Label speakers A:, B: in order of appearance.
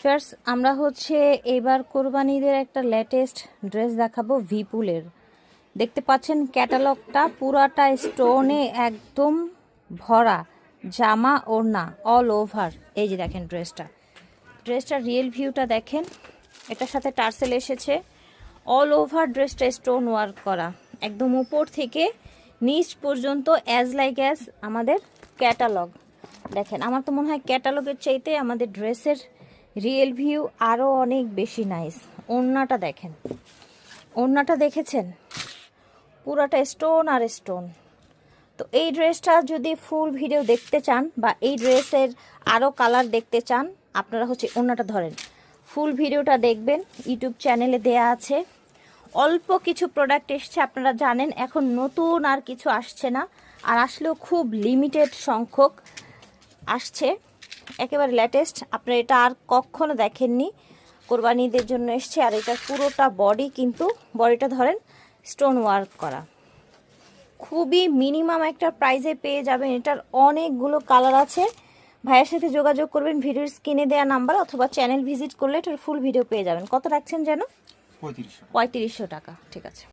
A: First আমরা হচ্ছে এবার কোরবানিদের একটা লেটেস্ট ড্রেস দেখাবো ভিপুলের দেখতে পাচ্ছেন ক্যাটালগটা পুরাটা স্টোনে একদম ভরা, জামা, ওড়না অল ওভার এই যে দেখেন ড্রেসটা ড্রেসটার রিয়েল ভিউটা দেখেন, এটার সাথে টার্সেল এসেছে। অল ওভার ড্রেসটা স্টোন ওয়ার্ক করা। একদম উপর থেকে নিচ পর্যন্ত অ্যাজ লাইক অ্যাজ আমাদের ক্যাটালগ দেখেন, আমার তো মনে হয় ক্যাটালগের চাইতে আমাদের ড্রেসের রিয়েল ভিউ আরও অনেক বেশি নাইস। ওড়নাটা দেখেন। ওড়নাটা দেখেছেন? পুরাটা স্টোন আর স্টোন। তো এই ড্রেসটা যদি ফুল ভিডিও দেখতে চান বা এই ড্রেসের আরও কালার দেখতে চান, আপনারা হচ্ছে ওড়নাটা ধরেন। ফুল ভিডিওটা দেখবেন, ইউটিউব চ্যানেলে দেয়া আছে। অল্প কিছু প্রোডাক্ট এসছে, আপনারা জানেন, এখন নতুন আর কিছু আসছে না। আর আসলেও খুব লিমিটেড সংখ্যক আসছে। একেবারে লেটেস্ট আপনারা এটা আর কখনো দেখেননি। কোরবানিদের জন্য এসছে আর এটা পুরোটা বডি কিন্তু বডিটা ধরেন স্টোন ওয়ার্ক করা। খুবই মিনিমাম একটা প্রাইজে পেয়ে যাবেন। এটার অনেকগুলো কালার আছে। ভাইয়ের সাথে যোগাযোগ করবেন ভিডিওর স্ক্রিনে দেওয়া নাম্বার অথবা চ্যানেল ভিজিট করলে এটার ফুল ভিডিও পেয়ে যাবেন। কত রাখছেন যেন?
B: পঁয়ত্রিশশো।
A: পঁয়ত্রিশশো টাকা ঠিক আছে।